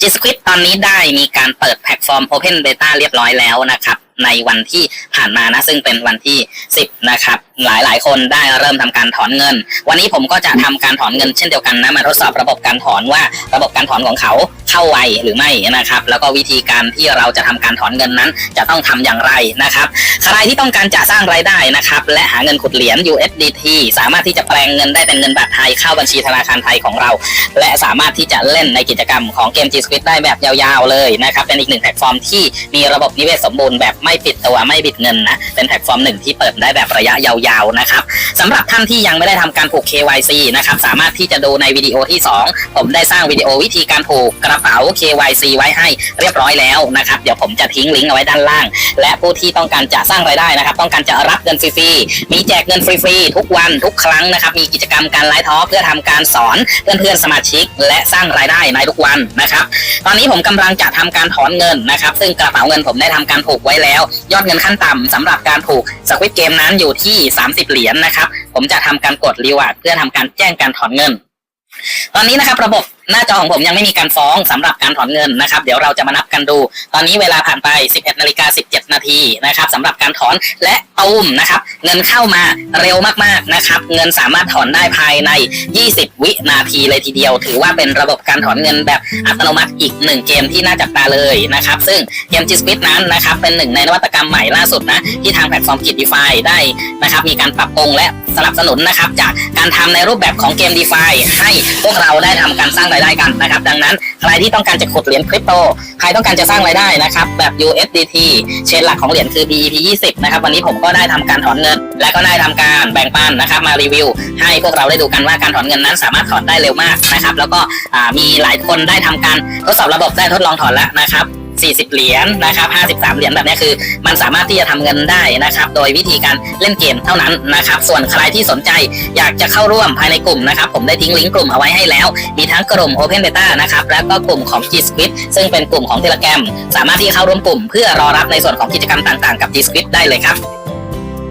G Squid ตอนนี้ได้มีการเปิดแพลตฟอร์ม Open Beta เรียบร้อยแล้วนะครับ ในวันที่ผ่านมานะ ซึ่งเป็นวันที่ 10 นะครับ หลายหลายคนได้เริ่มทำการถอนเงิน วันนี้ผมก็จะทำการถอนเงินเช่นเดียวกันนะ มาทดสอบระบบการถอนว่าระบบการถอนของเขา เข้าไวหรือไม่นะครับ แล้วก็วิธีการที่เราจะทำการถอนเงินนั้น จะต้องทำอย่างไรนะครับใครที่ต้องการจะสร้างรายได้นะครับ และหาเงินขุดเหรียญ USDT สามารถที่จะแปลงเงินได้เป็นเงินบาทไทยเข้าบัญชีธนาคารไทยของเรา และสามารถที่จะเล่นในกิจกรรมของเกม G Squid ได้แบบยาวๆเลยนะครับ เป็นอีกหนึ่งแพลตฟอร์มที่มีระบบนิเวศสมบูรณ์แบบไม่ปิดตัวไม่บิดเงินนะเป็นแพลตฟอร์มหนึ่งที่เปิดได้แบบระยะยาวๆนะครับสำหรับท่านที่ยังไม่ได้ทำการผูก KYC นะครับสามารถที่จะดูในวิดีโอที่ 2 ผมได้สร้างวิดีโอวิธีการผูกกระเป๋า KYC ไว้ให้เรียบร้อยแล้วนะครับเดี๋ยวผมจะทิ้งลิงก์เอาไว้ด้านล่าง และผู้ที่ต้องการจะสร้างรายได้นะครับ ต้องการจะรับเงินฟรีๆมีแจกเงินฟรีๆทุกวันทุกครั้งนะครับมีกิจกรรมการไลฟ์ทอเพื่อทำการสอนเพื่อนๆสมาชิก และสร้างรายได้ในทุกวันนะครับตอนนี้ผมกำลังจะทำการถอนเงินนะครับ ซึ่งกระเป๋าเงินผมได้ทำการผูกไว้แล้ว ยอดเงินขั้นต่ำสำหรับการผูกสควิตเกมนั้นอยู่ที่ 30 เหรียญนะครับ ผมจะทำการกดรีวาร์ดเพื่อทำการแจ้งการถอนเงิน ตอนนี้นะครับระบบ หน้าจอของผมยังไม่มีการฟ้องสำหรับการถอนเงินนะครับ เดี๋ยวเราจะมานับกันดู ตอนนี้เวลาผ่านไป 11นาฬิกา17 นาทีนะครับสำหรับการถอนและตูมนะครับ เงินเข้ามาเร็วมากๆนะครับ เงินสามารถถอนได้ภายใน 20 วินาทีเลยทีเดียว ถือว่าเป็นระบบการถอนเงินแบบอัตโนมัติอีกหนึ่งเกมที่น่าจับตาเลยนะครับ ซึ่งเกม G Squid นั้นนะครับ เป็นหนึ่งในนวัตกรรมใหม่ล่าสุดนะ ที่ทางแพลตฟอร์มกิจดีฟาได้นะครับ มีการปรับปรุงและ สนับสนุนนะครับจากการทำในรูปแบบของเกม d e f i ให้พวกเราได้ทำการสร้างรายได้กันนะครับ ดังนั้นใครที่ต้องการจะขุดเหรียญคริปโต ใครต้องการจะสร้างรายได้นะครับแบบ USDT เชนหลักของเหรียญคือ BEP 20นะครับวันนี้ผมก็ได้ทำการถอนเงิน และก็ได้ทำการแบ่งปันนะครับมารีวิว ให้พวกเราได้ดูกันว่าการถอนเงินนั้นสามารถถอนได้เร็วมากนะครับแล้วก็มีหลายคนได้ทำการทดสอบระบบได้ทดลองถอนแล้วนะครับ 40 เหรียญนะครับ53 เหรียญแบบนี้คือ มันสามารถที่จะทำเงินได้นะครับ โดยวิธีการเล่นเกมเท่านั้นนะครับ ส่วนใครที่สนใจอยากจะเข้าร่วมภายในกลุ่มนะครับ ผมได้ทิ้งลิงก์กลุ่มเอาไว้ให้แล้ว มีทั้งกลุ่ม Open Beta นะครับแล้วก็กลุ่มของ G Squid ซึ่งเป็นกลุ่มของ Telegram สามารถที่จะเข้าร่วมกลุ่ม เพื่อรอรับในส่วนของกิจกรรมต่างๆกับ G Squid ได้เลยครับ